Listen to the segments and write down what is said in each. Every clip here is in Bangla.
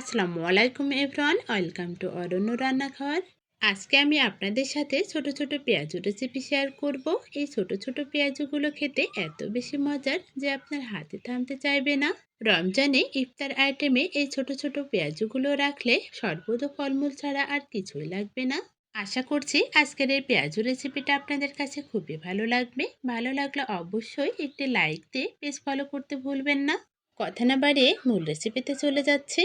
আসসালামু আলাইকুম এভরান ওয়েলকাম টু অরণ্য রান্নাঘর। আজকে আমি আপনাদের সাথে ছোট ছোট পেঁয়াজু রেসিপি শেয়ার করব। এই ছোট ছোট পেঁয়াজুগুলো খেতে এত বেশি মজার যে আপনার হাতে থামতে চাইবে না। রমজানে ইফতার আইটেমে এই ছোট ছোট পেঁয়াজুগুলো রাখলে সর্বদ ফলমূল ছাড়া আর কিছুই লাগবে না। আশা করছি আজকের এই পেঁয়াজু রেসিপিটা আপনাদের কাছে খুবই ভালো লাগবে। ভালো লাগলে অবশ্যই একটি লাইক দিয়ে পেজ ফলো করতে ভুলবেন না। কথা না বাড়িয়ে মূল রেসিপিতে চলে যাচ্ছি।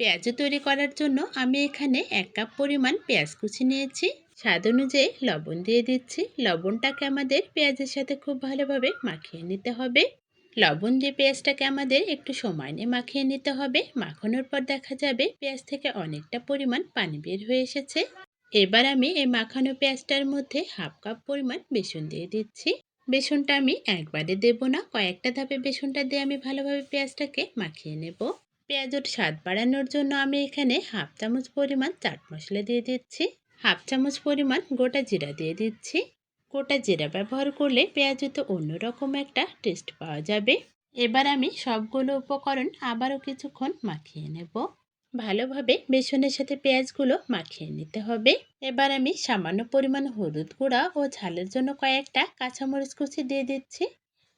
পেঁয়াজ তৈরি করার জন্য আমি এখানে এক কাপ পরিমাণ পেঁয়াজ কুচি নিয়েছি। স্বাদ অনুযায়ী লবণ দিয়ে দিচ্ছি। লবণটাকে আমাদের পেঁয়াজের সাথে খুব ভালোভাবে মাখিয়ে নিতে হবে। লবণ দিয়ে পেঁয়াজটাকে আমাদের একটু সময় নিয়ে মাখিয়ে নিতে হবে। মাখানোর পর দেখা যাবে পেঁয়াজ থেকে অনেকটা পরিমাণ পানি বের হয়ে এসেছে। এবার আমি এই মাখানো পেঁয়াজটার মধ্যে হাফ কাপ পরিমাণ বেসন দিয়ে দিচ্ছি। বেসনটা আমি একবারে দেব না। কয়েকটা ধাপে বেসনটা দিয়ে আমি ভালোভাবে পেঁয়াজটাকে মাখিয়ে নেব। পেঁয়াজের স্বাদ বাড়ানোর জন্য আমি এখানে হাফ চামচ পরিমাণ চাট মশলা দিয়ে দিচ্ছি। হাফ চামচ পরিমাণ গোটা জিরা দিয়ে দিচ্ছি। গোটা জিরা ব্যবহার করলে পেঁয়াজে অন্যরকম একটা টেস্ট পাওয়া যাবে। এবার আমি সবগুলো উপকরণ আবারও কিছুক্ষণ মাখিয়ে নেব। ভালোভাবে বেসনের সাথে পেঁয়াজগুলো মাখিয়ে নিতে হবে। এবার আমি সামান্য পরিমাণ হলুদ গুঁড়া ও ঝালের জন্য কয়েকটা কাঁচামরিচ কুচি দিয়ে দিচ্ছি।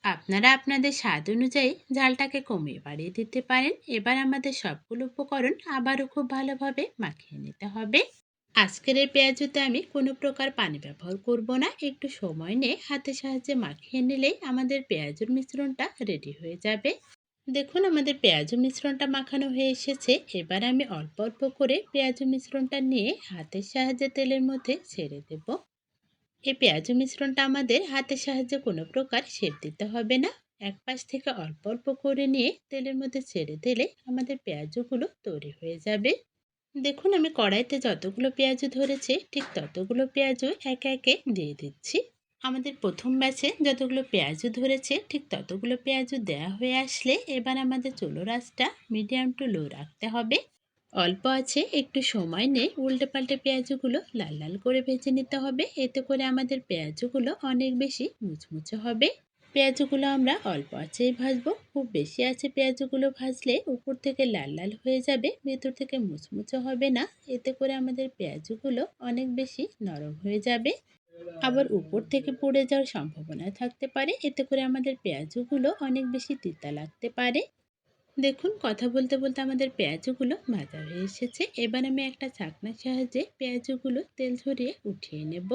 আপনারা আপনাদের স্বাদ অনুযায়ী ঝালটাকে কমিয়ে বাড়িয়ে দিতে পারেন। এবার আমাদের সবগুলো উপকরণ আবারও খুব ভালোভাবে মাখিয়ে নিতে হবে। আজকের এই পেঁয়াজুতে আমি কোনো প্রকার পানি ব্যবহার করব না। একটু সময় নিয়ে হাতের সাহায্যে মাখিয়ে নিলেই আমাদের পেঁয়াজুর মিশ্রণটা রেডি হয়ে যাবে। দেখুন, আমাদের পেঁয়াজু মিশ্রণটা মাখানো হয়ে এসেছে। এবার আমি অল্প অল্প করে পেঁয়াজু মিশ্রণটা নিয়ে হাতের সাহায্যে তেলের মধ্যে ছেড়ে দেব। এই পেঁয়াজ মিশ্রণটা আমাদের হাতের সাহায্যে কোনো প্রকার শেপ দিতে হবে না। এক পাশ থেকে অল্প অল্প করে নিয়ে তেলের মধ্যে ছেড়ে দিলে আমাদের পেঁয়াজগুলো তৈরি হয়ে যাবে। দেখুন, আমি কড়াইতে যতগুলো পেঁয়াজ ধরেছে, ঠিক ততগুলো পেঁয়াজু একে একে দিয়ে দিচ্ছি। আমাদের প্রথম ব্যাচে যতগুলো পেঁয়াজু ধরেছে, ঠিক ততগুলো পেঁয়াজু দেওয়া হয়ে আসলে এবার আমাদের চুলো রাসটা মিডিয়াম টু লো রাখতে হবে। অল্প আছে, একটু সময় নেই। উল্টে পাল্টে পেঁয়াজগুলো লাল লাল করে ভেজে নিতে হবে। এতে করে আমাদের পেঁয়াজগুলো অনেক বেশি মুচমুচে হবে। পেঁয়াজগুলো আমরা অল্প আছেই ভাজবো। খুব বেশি আছে পেঁয়াজগুলো ভাজলে উপর থেকে লাল লাল হয়ে যাবে, ভেতর থেকে মুচমুচে হবে না। এতে করে আমাদের পেঁয়াজগুলো অনেক বেশি নরম হয়ে যাবে। আবার উপর থেকে পড়ে যাওয়ার সম্ভাবনা থাকতে পারে। এতে করে আমাদের পেঁয়াজগুলো অনেক বেশি তিতা লাগতে পারে। দেখুন, কথা বলতে বলতে আমাদের পেঁয়াজগুলো ভাজা হয়ে এসেছে। এবার আমি একটা চাকনার সাহায্যে পেঁয়াজগুলো তেল ঝরিয়ে উঠিয়ে নেব।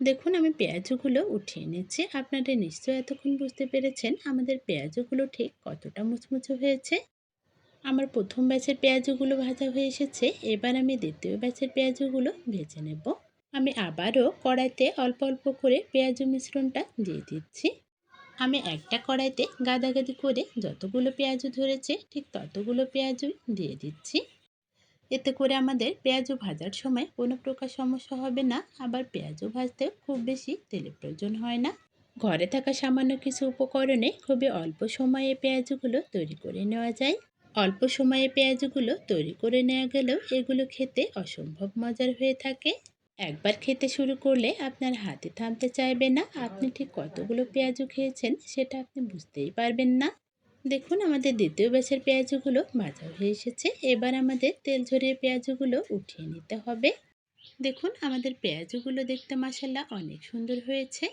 দেখুন, আমি পেঁয়াজগুলো উঠিয়ে নিচ্ছি। আপনারা নিশ্চয়ই এতক্ষণ বুঝতে পেরেছেন আমাদের পেঁয়াজগুলো ঠিক কতটা মুচমুচে হয়েছে। আমার প্রথম ব্যাচের পেঁয়াজগুলো ভাজা হয়ে এসেছে। এবার আমি দ্বিতীয় ব্যাচের পেঁয়াজগুলো ভেজে নেব। আমি আবারও কড়াইতে অল্প অল্প করে পেঁয়াজ মিশ্রণটা দিয়ে দিচ্ছি। আমি একটা কড়াইতে গাদাগাদি করে যতগুলো পেঁয়াজ ধরেছে, ঠিক ততগুলো পেঁয়াজই দিয়ে দিচ্ছি। এতে করে আমাদের পেঁয়াজও ভাজার সময় কোনো প্রকার সমস্যা হবে না, আবার পেঁয়াজও ভাজতেও খুব বেশি তেলের প্রয়োজন হয় না। ঘরে থাকা সামান্য কিছু উপকরণে খুবই অল্প সময়ে পেঁয়াজগুলো তৈরি করে নেওয়া যায়। অল্প সময়ে পেঁয়াজগুলো তৈরি করে নেওয়া গেলেও এগুলো খেতে অসম্ভব মজার হয়ে থাকে। একবার খেতে শুরু করলে আপনার হাতে থামতে চাইবে না। আপনি ঠিক কতগুলো পেঁয়াজু খেয়েছেন সেটা আপনি বুঝতেই পারবেন না। দেখুন, আমাদের দ্বিতীয় ব্যাচের পেঁয়াজগুলো ভাজা হয়ে এসেছে। এবার আমাদের তেল ঝরিয়ে পেঁয়াজগুলো উঠিয়ে নিতে হবে। দেখুন, আমাদের পেঁয়াজগুলো দেখতে মাসাল্লা অনেক সুন্দর হয়েছে।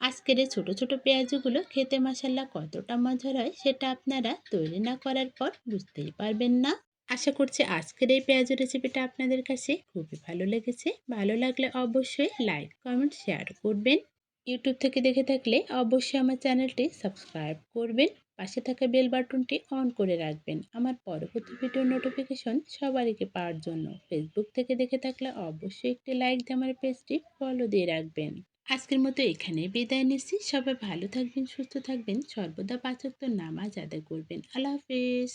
আজকের এই ছোটো ছোটো পেঁয়াজগুলো খেতে মাসাল্লা কতটা মজার হয় সেটা আপনারা তৈরি না করার পর বুঝতেই পারবেন না। আশা করছি আজকের এই পেঁয়াজ রেসিপিটা আপনাদের কাছে খুবই ভালো লেগেছে। ভালো লাগলে অবশ্যই লাইক কমেন্ট শেয়ার করবেন। ইউটিউব থেকে দেখে থাকলে অবশ্যই আমার চ্যানেলটি সাবস্ক্রাইব করবেন। পাশে থাকা বেল বাটনটি অন করে রাখবেন। আমার পরবর্তী ভিডিও নোটিফিকেশন সবারকে পাওয়ার জন্য। ফেসবুক থেকে দেখে থাকলে অবশ্যই একটি লাইক দিয়ে আমার পেজটি ফলো দিয়ে রাখবেন। আজকের মতো এখানে বিদায় নিচ্ছি। সবাই ভালো থাকবেন, সুস্থ থাকবেন। সর্বদা পাচক নামাজ আদায় করবেন। আল্লাহ হাফিজ।